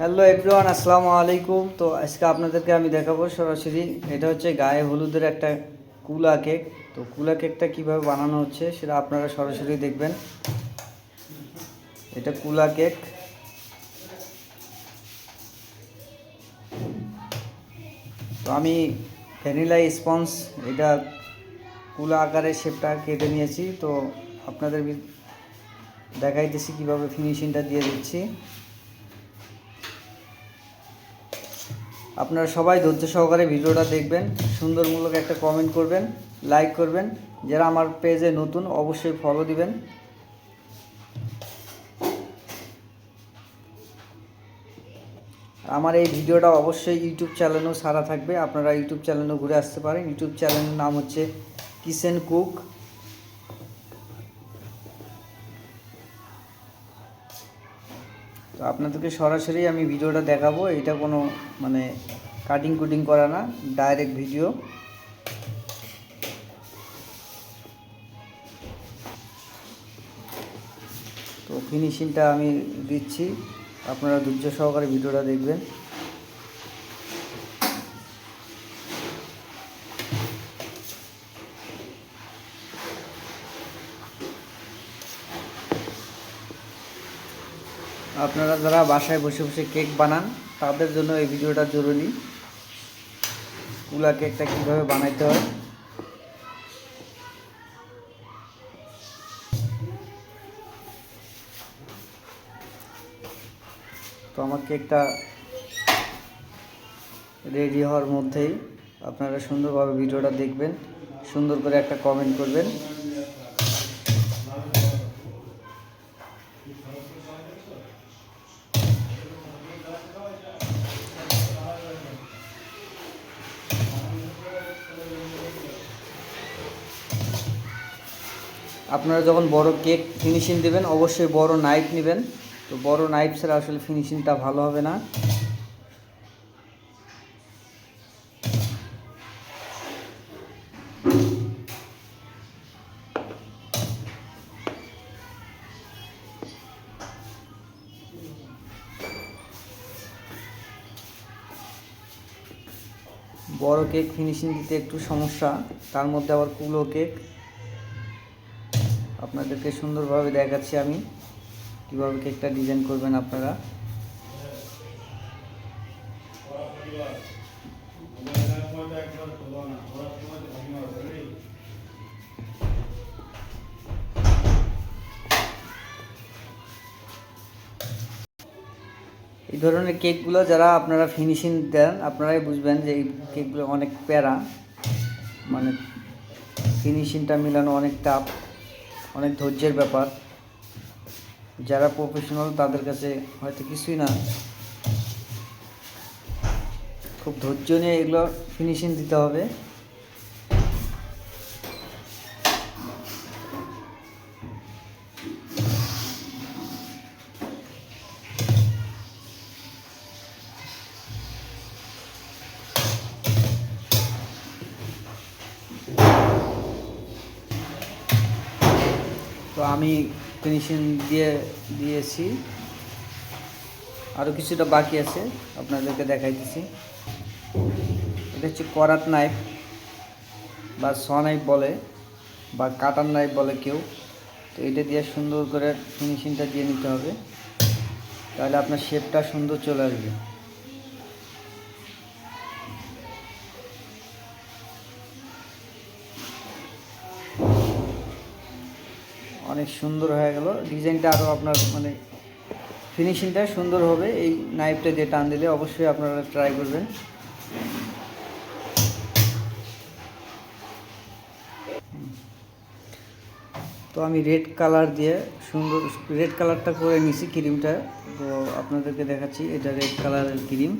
Hello everyone আসসালামু আলাইকুম তো আজকে আপনাদেরকে আমি দেখাবো সরাসরি। এটা হচ্ছে গায়ে হলুদের একটা কুলা কেক। তো কুলা কেকটা কীভাবে বানানো হচ্ছে সেটা আপনারা সরাসরি দেখবেন। এটা কুলা কেক। তো আমি ভ্যানিলা স্পঞ্জ, এটা কুলা আকারের শেপটা কেটে নিয়েছি। তো আপনাদের দেখাইতেছি কীভাবে ফিনিশিংটা দিয়ে দিচ্ছি। আপনারা সবাই ধৈর্য সহকারে ভিডিওটা দেখবেন, সুন্দরমূলক একটা কমেন্ট করবেন লাইক করবেন। যারা আমার পেজে নতুন, অবশ্যই ফলো দিবেন। আমার এই ভিডিওটা অবশ্যই ইউটিউব চ্যানেলেও সারা থাকবে। আপনারা ইউটিউব চ্যানেলেও ঘুরে আসতে পারেন। ইউটিউব চ্যানেলের নাম হচ্ছে কিচেন কুক। তো আপনাদেরকে সরাসরি আমি ভিডিওটা দেখাবো। এটা কোনো মানে কাটিং কুটিং করা না ডাইরেক্ট ভিডিও তো ফিনিশিংটা আমি দিচ্ছি। আপনারা ধৈর্য সহকারে ভিডিওটা দেখবেন। আপনারা যারা বাসায় বসে বসে কেক বানান, তাদের জন্য এই ভিডিওটা জরুরি। কুলা কেকটা কীভাবে বানাইতে হয়। তো আমার কেকটা রেডি হওয়ার মধ্যেই আপনারা সুন্দরভাবে ভিডিওটা দেখবেন, সুন্দর করে একটা কমেন্ট করবেন। আপনারা যখন বড় কেক ফিনিশিং দেবেন, অবশ্যই বড় নাইফ নেবেন। তো বড় নাইফ ছাড়া আসলে ফিনিশিংটা ভালো হবে না। বড় কেক ফিনিশিং দিতে একটু সমস্যা, তার মধ্যে আবার কুলো কেক। আপনাদেরকে সুন্দরভাবে দেখাচ্ছি আমি। কীভাবে কেকটা ডিজাইন করবেন আপনারা? এই ধরনের কেকগুলো যারা আপনারা ফিনিশিং দেন, আপনারাই বুঝবেন যে এই কেকগুলো অনেক প্যারা। মানে ফিনিশিংটা মেলানো অনেক টাফ অনেক ধৈর্যের ব্যাপার। যারা প্রফেশনাল তাদের কাছে হয়তো কিছুই না। খুব ধৈর্য নিয়ে এগুলো ফিনিশিং দিতে হবে। তো আমি ফিনিশিং দিয়ে দিয়েছি। আরও কিছুটা বাকি আছে, আপনাদেরকে দেখাইতেছি। এটা হচ্ছে করাত নাইফ, বা স নাইফ বলে, বা কাটার নাইফ বলে কেউ। তো এটা দিয়ে সুন্দর করে ফিনিশিংটা দিয়ে নিতে হবে। তাহলে আপনার শেপটা সুন্দর চলে আসবে। অনেক সুন্দর হয়ে গেল। ডিজাইনটা আরও আপনার মানে ফিনিশিংটা সুন্দর হবে। এই নাইফটা দিয়ে টান দিলে অবশ্যই আপনারা ট্রাই করবেন। তো আমি রেড কালার দিয়ে সুন্দর রেড কালারটা করে নিছি ক্রিমটা তো আপনাদেরকে দেখাচ্ছি, এটা রেড কালারের ক্রিম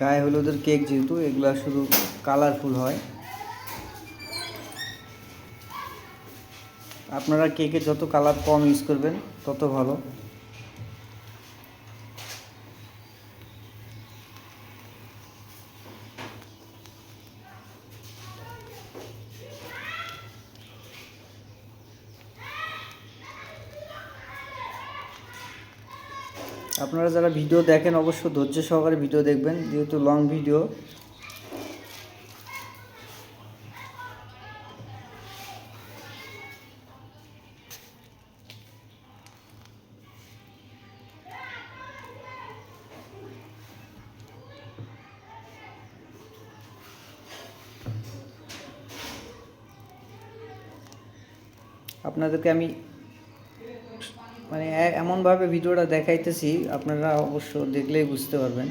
গায়ে হলুদের কেক যেহেতু, এগুলা শুধু কালারফুল হয়। আপনারা কেকে যত কালার কম ইউজ করবেন, তত ভালো। আপনারা যারা ভিডিও দেখেন, অবশ্য ধৈর্য সহকারে ভিডিও দেখবেন, যেহেতু লং ভিডিও আপনাদেরকে আমি মানে এমনভাবে ভিডিওটা দেখাইতেছি, আপনারা অবশ্য দেখলেই বুঝতে পারবেন।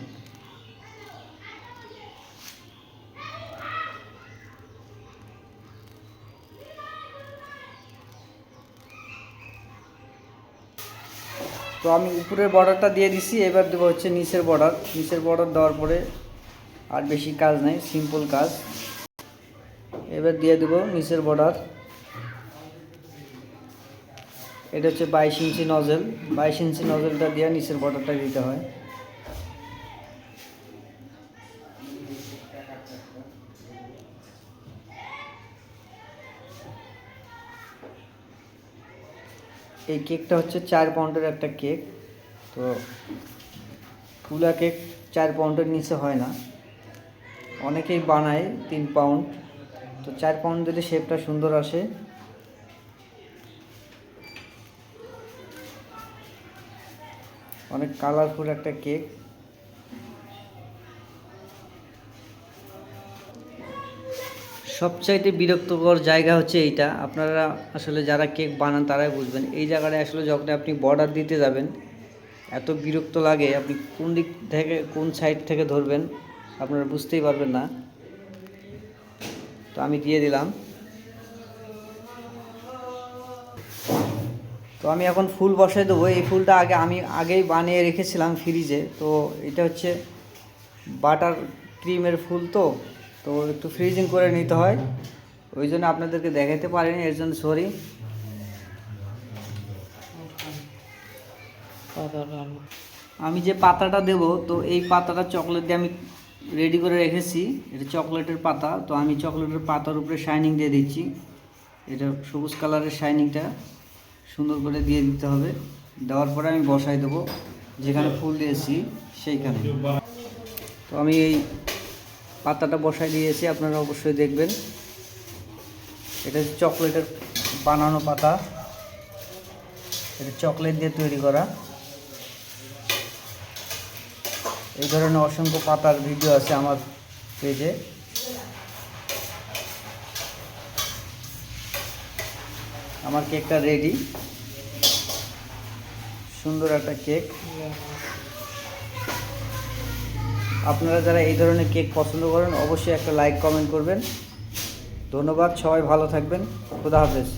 তো আমি উপরের বর্ডারটা দিয়ে দিছি, এবার দেবো হচ্ছে নিচের বর্ডার নিচের বর্ডার দেওয়ার পরে আর বেশি কাজ নাই সিম্পল কাজ। এবার দিয়ে দেবো নিচের বর্ডার এটা হচ্ছে বাইশ ইঞ্চি নজেল বাইশ ইঞ্চি নজেলটা দিয়ে নিচের বর্ডারটা দিতে হয়। এই কেকটা হচ্ছে চার পাউন্ডের একটা কেক। তো ফুলা কেক চার পাউন্ডের নিচে হয় না। অনেকেই বানায় তিন পাউন্ড তো চার পাউন্ড দিলে শেপটা সুন্দর আসে। অনেক কালারফুল একটা কেক সবচাইতে বিরক্তকর জায়গা হচ্ছে এইটা। আপনারা আসলে যারা কেক বানান, তারাই বুঝবেন। এই জায়গাটা আসলে যখন আপনি বর্ডার দিতে যাবেন, এত বিরক্ত লাগে, আপনি কোন দিক থেকে, কোন সাইড থেকে ধরবেন, আপনারা বুঝতেই পারবেন না। তো আমি দিয়ে দিলাম। তো আমি এখন ফুল বসাই দেবো। এই ফুলটা আগে আমি আগেই বানিয়ে রেখেছিলাম ফ্রিজে। তো এটা হচ্ছে বাটার ক্রিমের ফুল তো। তো একটু ফ্রিজিং করে নিতে হয়। ওই জন্য আপনাদেরকে দেখাতে পারিনি, এর জন্য সরি আমি যে পাতাটা দেব, তো এই পাতাটা চকলেট দিয়ে আমি রেডি করে রেখেছি। এটা চকলেটের পাতা। তো আমি চকলেটের পাতার উপরে শাইনিং দিয়ে দিচ্ছি। এটা সবুজ কালারের শাইনিংটা সুন্দর করে দিয়ে দিতে হবে। দেওয়ার পরে আমি বসাই দেবো। যেখানে ফুল দিয়েছি, সেইখানে। তো আমি এই পাতাটা বসাই দিয়েছি, আপনারা অবশ্যই দেখবেন। এটা হচ্ছে চকলেটের বানানো পাতা। এটা চকলেট দিয়ে তৈরি করা। এই ধরনের অসংখ্য পাতার ভিডিও আছে আমার পেজে। আমার কেকটা রেডি সুন্দর একটা কেক। আপনারা যারা এই ধরনের কেক পছন্দ করেন, অবশ্যই একটা লাইক কমেন্ট করবেন। ধন্যবাদ, সবাই ভালো থাকবেন। খুদা হাফেজ।